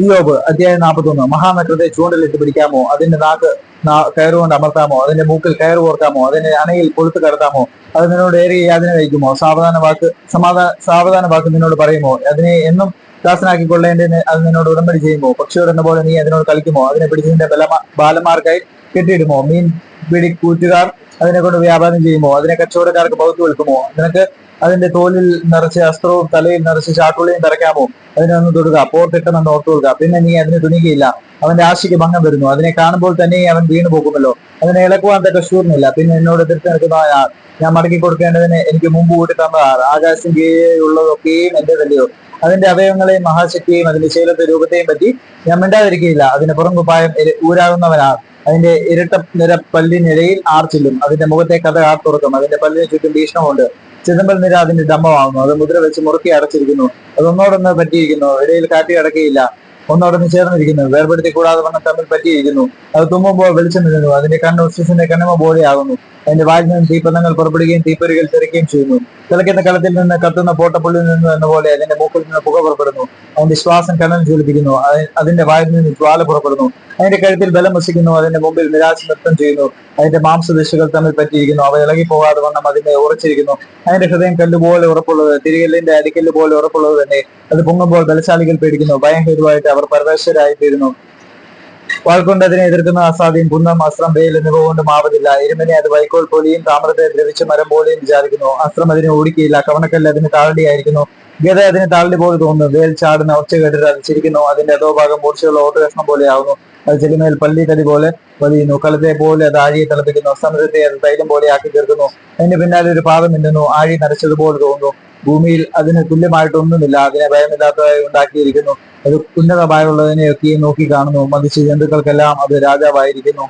ഇയോബ് അധ്യായം നാൽപ്പത്തൊന്ന് മഹാനക്രത്തെ ചൂണ്ടലിട്ട് പിടിക്കാമോ? അതിന്റെ നാക്ക് കയറുകൊണ്ട് അമർത്താമോ? അതിന്റെ മൂക്കിൽ കയറ് കോർക്കാമോ? അതിന്റെ അണയിൽ കൊളുത്ത് കടത്താമോ? അത് നിന്നോട് ഏറെ യാതന വഹിക്കുമോ സാവധാന വാക്ക് സമാധാന സാവധാന വാക്ക് നിന്നോട് പറയുമോ? അതിനെ എന്നും ദാസനാക്കിക്കൊള്ളേണ്ടതിന് അത് നിന്നോട് ഉടമ്പടി ചെയ്യുമോ? പക്ഷിയോടെന്ന പോലെ നീ അതിനോട് കളിക്കുമോ? അതിനെ പിടിച്ചതിന്റെ ബലമാ ബാലന്മാർക്കായി കെട്ടിയിടുമോ? മീൻ പിടി കൂറ്റുകാർ അതിനെ കൊണ്ട് വ്യാപാരം ചെയ്യുമോ? അതിനെ കച്ചവടക്കാർക്ക് പകുത്തു വിൽക്കുമോ? നിനക്ക് അതിന്റെ തോലിൽ നിറച്ച് അസ്ത്രവും തലയിൽ നിറച്ച് ചാട്ടുള്ളിയും തറയ്ക്കാമോ അതിനെ ഒന്ന് തൊടുക. പോർത്തിട്ടെന്ന് ഓർത്തു കൊടുക്കുക. പിന്നെ നീ അതിന് തുണികയില്ല അവന്റെ ആശയ്ക്ക് ഭംഗം വരുന്നു. അതിനെ കാണുമ്പോൾ തന്നെ അവൻ വീണു പോകുമല്ലോ. അതിനെ ഇളക്കുവാൻ തക്ക ശൂർന്നില്ല പിന്നെ എന്നോട് എതിർത്ത് നിൽക്കുന്ന ഞാൻ മടക്കി കൊടുക്കേണ്ടതിന് എനിക്ക് മുമ്പ് കൂട്ടി തന്നതാണ്. ആകാശം കീഴുള്ളതൊക്കെയും എന്റെ തല്ലിയോ അതിന്റെ അവയവങ്ങളെയും മഹാശക്തിയെയും അതിന്റെ ശൈലത്തെ രൂപത്തെയും പറ്റി ഞാൻ മിണ്ടാതിരിക്കുകയില്ല. അതിന്റെ പുറം ഊരാകുന്നവനാ അതിന്റെ ഇരട്ട നിര പല്ലിനിടയിൽ ആർച്ചില്ലും. അതിന്റെ മുഖത്തെ കഥ ആർത്തുറക്കും. അതിന്റെ പല്ലിന് ചുറ്റും ഭീഷണമുണ്ട്. ചിദംബൽ നിര അതിന്റെ ഡംബമാകുന്നു അത് മുദ്ര വെച്ച് മുറുക്കി അടച്ചിരിക്കുന്നു. അതൊന്നോടൊന്ന് പറ്റിയിരിക്കുന്നു. ഇടയിൽ കാറ്റി അടക്കിയില്ല. ഒന്നോടൊന്ന് ചേർന്നിരിക്കുന്നു. വേർപെടുത്തി കൂടാതെ വണ്ണം തമ്മിൽ പറ്റിയിരിക്കുന്നു. അത് തുമ്മുമ്പോൾ വെളിച്ചം നിന്നു അതിന്റെ കണ്ണ് ഉച്ചസിന്റെ കണ്ണിമ പോലെയാകുന്നു. അതിന്റെ വായിൽ നിന്ന് തീപ്പന്തങ്ങൾ പുറപ്പെടുകയും തീപ്പൊരികൾ തെറിക്കുകയും ചെയ്യുന്നു. തിളക്കുന്ന കളത്തിൽ നിന്ന് കത്തുന്ന പോട്ടപ്പുള്ളിൽ നിന്ന് എന്ന പോലെ അതിന്റെ മൂക്കിൽ നിന്ന് പുക പുറപ്പെടുന്നു. അതിന്റെ ശ്വാസം കണ്ണൻ ജ്വലിപ്പിക്കുന്നു. അതി- അതിന്റെ വായിൽ നിന്ന് ജ്വാല പുറപ്പെടുന്നു. അതിന്റെ കഴുത്തിൽ ബലം വസിക്കുന്നു അതിന്റെ മുമ്പിൽ നിരാശ നൃത്തം ചെയ്യുന്നു അതിന്റെ മാംസദിശകൾ തമ്മിൽ പറ്റിയിരിക്കുന്നു അവ ഇളകി പോകാതെ വണ്ണം അതിനെ ഉറച്ചിരിക്കുന്നു. അതിന്റെ ഹൃദയം കല്ലുപോലെ ഉറപ്പുള്ളത് തിരികല്ലിന്റെ അടിക്കല്ല് പോലെ ഉറപ്പുള്ളത് തന്നെ. അത് പൊങ്ങുമ്പോൾ ബലശാലികൾ പേടിക്കുന്നു ഭയങ്കരമായിട്ട് അവർ പരമേശ്വരായി തീരുന്നു വാൾക്കൊണ്ട് അതിനെ എതിർക്കുന്ന അസാധ്യം കുന്നം അസ്ത്രം വെയിൽ എന്നിവ കൊണ്ട് മാവതില്ല ഇരുമനെ അത് വൈക്കോൾ പോലെയും താമരത്തെ ദ്രവിച്ച മരം പോലെയും വിചാരിക്കുന്നു. അസ്ത്രം അതിനെ ഓടിക്കയില്ല കവണക്കല്ല് അതിന് താഴടിയായിരിക്കുന്നു ഗത അതിന് താഴടി പോലെ തോന്നുന്നു വേൽ ചാടുന്ന ഒച്ച കേട്ടിട്ട് അത് ചിരിക്കുന്നു അതിന്റെ അധോഭാഗം മൂർച്ചയുള്ള ഓട്ടുകഷ്ണം പോലെയാകുന്നു അത് ചെല്ലുന്നതിൽ പള്ളി തടി പോലെ വലിയുന്നു കളത്തെ പോലെ അത് ആഴിയെ തിളപ്പിക്കുന്നു. സമുദ്രത്തെ അത് തൈലം പോലെ ആക്കി തീർക്കുന്നു. അതിന്റെ പിന്നാലെ ഒരു പാദം മിന്നുന്നു ആഴി നരച്ചതുപോലെ തോന്നുന്നു. ഭൂമിയിൽ അതിന് തുല്യമായിട്ടൊന്നുമില്ല. അതിനെ ഭയമില്ലാത്തതായി ഉണ്ടാക്കിയിരിക്കുന്നു. അത് ഉന്നതമായുള്ളതിനെയൊക്കെയും നോക്കി കാണുന്നു. മതിച്ച് ജന്തുക്കൾക്കെല്ലാം അത് രാജാവായിരിക്കുന്നു.